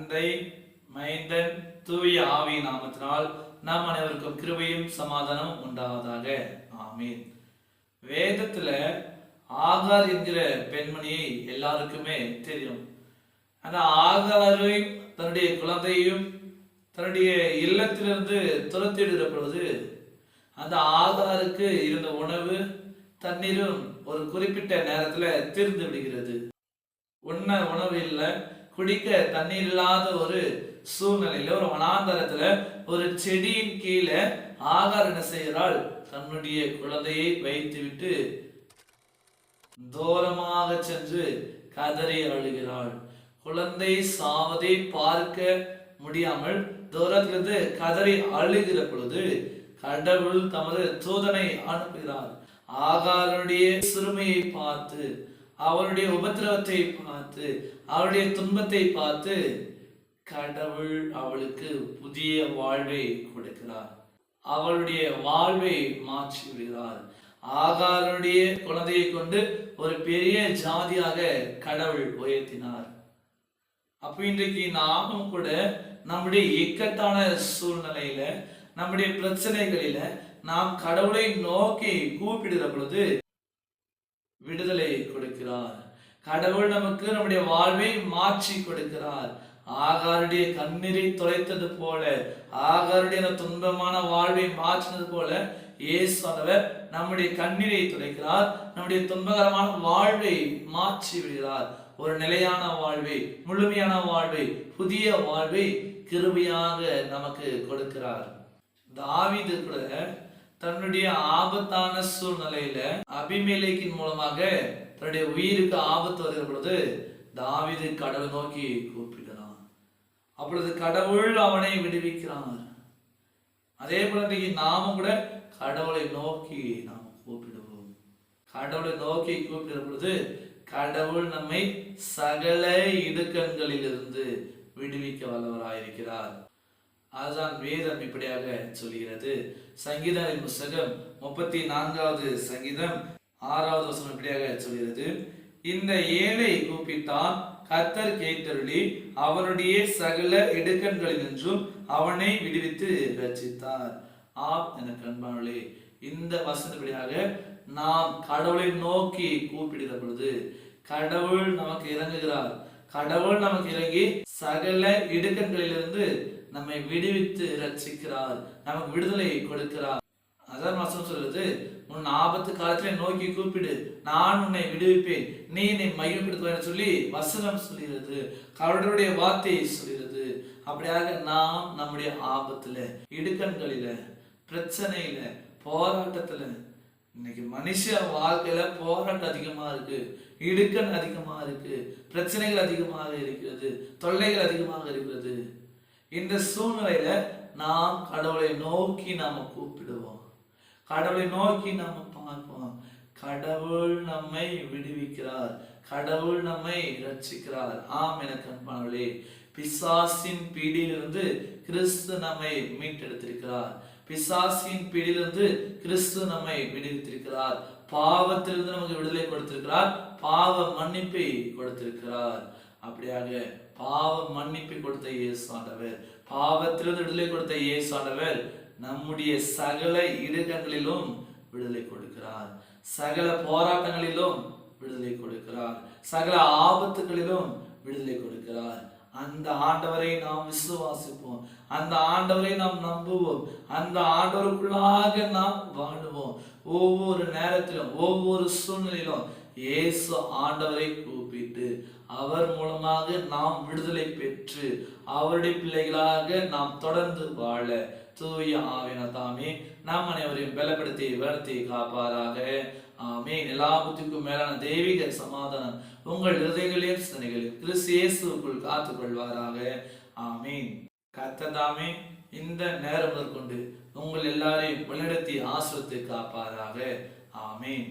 தந்தை மைந்தன் தூய ஆவி நாமத்தினால் நாம் அனைவருக்கும் கிருபையும் சமாதானம் உண்டாவதாக. ஆமீன். வேதத்துல ஆகார் என்கிற பெண்மணியை எல்லாருக்குமே தெரியும். அந்த ஆகாரையும் தன்னுடைய குழந்தையும் தன்னுடைய இல்லத்திலிருந்து துரத்திடுகிற பொழுது அந்த ஆகாருக்கு இருந்த உணவு தண்ணீரும் ஒரு குறிப்பிட்ட நேரத்துல தீர்ந்து விடுகிறது. உண்ண உணவு இல்லை குடிக்க தண்ணீர் இல்லாத ஒரு சூழ்நிலையில ஒரு வனாந்தரத்துல ஒரு செடியின் கீழே ஆகார் என்ன செய்கிறாள்? தன்னுடைய குழந்தையை வைத்துவிட்டு தூரமாக சென்று கதறி அழுகிறாள். குழந்தை சாவதை பார்க்க முடியாமல் தூரத்திலிருந்து கதறி அழுகிற பொழுது கடவுள் தமது தூதனை அனுப்புகிறார். ஆகாரனுடைய சிறுமையை பார்த்து அவருடைய உபத்திரவத்தை பார்த்து அவருடைய துன்பத்தை பார்த்து கடவுள் அவளுக்கு புதிய வாழ்வை கொடுக்கிறார். அவளுடைய வாழ்வை மாற்றி விடுகிறார். ஆகாருடைய குழந்தையை கொண்டு ஒரு பெரிய ஜாதியாக கடவுள் உயர்த்தினார். அப்ப இன்றைக்கு நாமும் கூட நம்முடைய இக்கட்டான சூழ்நிலையில நம்முடைய பிரச்சனைகளில நாம் கடவுளை நோக்கி கூப்பிடுகிற பொழுது விடுதலை கொடுக்கிறார். கடவுள் நமக்கு நம்முடைய வாழ்வை மாற்றி கொடுக்கிறார். ஆகாருடைய கண்ணீரை தொலைத்தது போல ஆகாருடைய துன்பமான வாழ்வை மாற்றினது போல இயேசுவானவர் நம்முடைய கண்ணீரை துடைக்கிறார் நம்முடைய துன்பகரமான வாழ்வை மாற்றி விடுகிறார். ஒரு நிலையான வாழ்வை முழுமையான வாழ்வை புதிய வாழ்வை கிருபையாக நமக்கு கொடுக்கிறார். தாவிது கூட தன்னுடைய ஆபத்தான சூழ்நிலையில அபிமேலேக்கின் மூலமாக தன்னுடைய உயிருக்கு ஆபத்து வருகிற பொழுது தாவிது கடவுள் நோக்கி கூப்பிடுறான் அப்பொழுது கடவுள் அவனை விடுவிக்கிறார். அதே போல இன்றைக்கு நாமும் கூட கடவுளை நோக்கி நாம் கூப்பிடுவோம். கடவுளை நோக்கி கூப்பிடுற பொழுது கடவுள் நம்மை சகல இடுக்கண்களிலிருந்து விடுவிக்க வல்லவராயிருக்கிறார். அதுதான் வேதம் இப்படியாக சொல்கிறது. சங்கீதத்தின் புஸ்தகம் முப்பத்தி நான்காவது சங்கீதம் ஆறாவது வசனம் இப்படியாக சொல்கிறது. இந்த ஏழை கூப்பிட்டான் கத்தர் கேட்டருளி அவனுடைய சகல இடுக்கண்களினின்றும் அவனை விடுவித்து ரச்சித்தார் ஆம் என கண்பானே இந்த வசனப்படியாக நாம் கடவுளை நோக்கி கூப்பிடுகிற பொழுது கடவுள் நமக்கு இறங்குகிறார். கடவுள் நமக்கு இறங்கி சகல இடுக்கண்களிலிருந்து நம்மை விடுவித்து ரட்சிக்கிறார் நமக்கு விடுதலை கொடுக்கிறார். அதான் மாசம் சொல்றது உன் ஆபத்து காலத்துல நோக்கி கூப்பிடு. நான் உன்னை விடுவிப்பேன். நீ என்னை மையப்படுத்துவேன் சொல்லி வசனம் சொல்கிறது. கடவுளுடைய வார்த்தையை சொல்கிறது. அப்படியாக நாம் நம்முடைய ஆபத்துல இடுக்கண்களில பிரச்சனையில போராட்டத்துல இன்னைக்கு மனுஷ வாழ்க்கையில போராட்டம் அதிகமா இருக்கு இடுக்கண் அதிகமா இருக்கு பிரச்சனைகள் அதிகமாக இருக்கிறது தொல்லைகள் அதிகமாக இருக்கிறது. இந்த சூழ்நிலையில நாம் கடவுளை நோக்கி நாம கூப்பிடுவோம். கடவுளை நோக்கி நாம பார்ப்போம். கடவுள் நம்மை விடுவிக்கிறார். கடவுள் நம்மை ரட்சிக்கிறார் ஆம் என கண்பானவர்களே பிசாசின் பீடியிலிருந்து கிறிஸ்து நம்மை மீட்டெடுத்திருக்கிறார். பிசாசின் பிடியிலிருந்து கிறிஸ்து நம்மை விடுவித்திருக்கிறார். பாவத்திலிருந்து நமக்கு விடுதலை கொடுத்திருக்கிறார். பாவ மன்னிப்பை கொடுத்திருக்கிறார். அப்படியாக பாவ மன்னிப்பை கொடுத்த இயேசு ஆண்டவர் பாவத்திலிருந்து விடுதலை கொடுத்த இயேசு ஆண்டவர் நம்முடைய சகல இடுக்கங்களிலும் விடுதலை கொடுக்கிறார். சகல போராட்டங்களிலும் விடுதலை கொடுக்கிறார். சகல ஆபத்துகளிலும் விடுதலை கொடுக்கிறார். அந்த ஆண்டவரை நாம் விசுவாசிப்போம். அந்த ஆண்டவரை நாம் நம்புவோம். அந்த ஆண்டவருக்குள்ளாக நாம் வாழுவோம். ஒவ்வொரு நேரத்திலும் ஒவ்வொரு சூழ்நிலையிலும் இயேசு ஆண்டவரை கூப்பிட்டு அவர் மூலமாக நாம் விடுதலை பெற்று அவருடைய பிள்ளைகளாக நாம் தொடர்ந்து வாழ தூய ஆவின தாமே நாம் அனைவரையும் பலப்படுத்தி வளர்த்தி காப்பாராக. ஆமே எல்லா புத்திக்கும் மேலான தெய்வீக சமாதானம் உங்கள் இருதயங்களையும் சிந்தனைகளையும் கிறிஸ்தியேசுக்குள் காத்து காத்துக் கொள்வாராக ஆமீன் கத்ததாமே இந்த நேரம் கொண்டு உங்கள் எல்லாரையும் வழிநடத்தி ஆசிரத்தை காப்பாராக. ஆமீன்.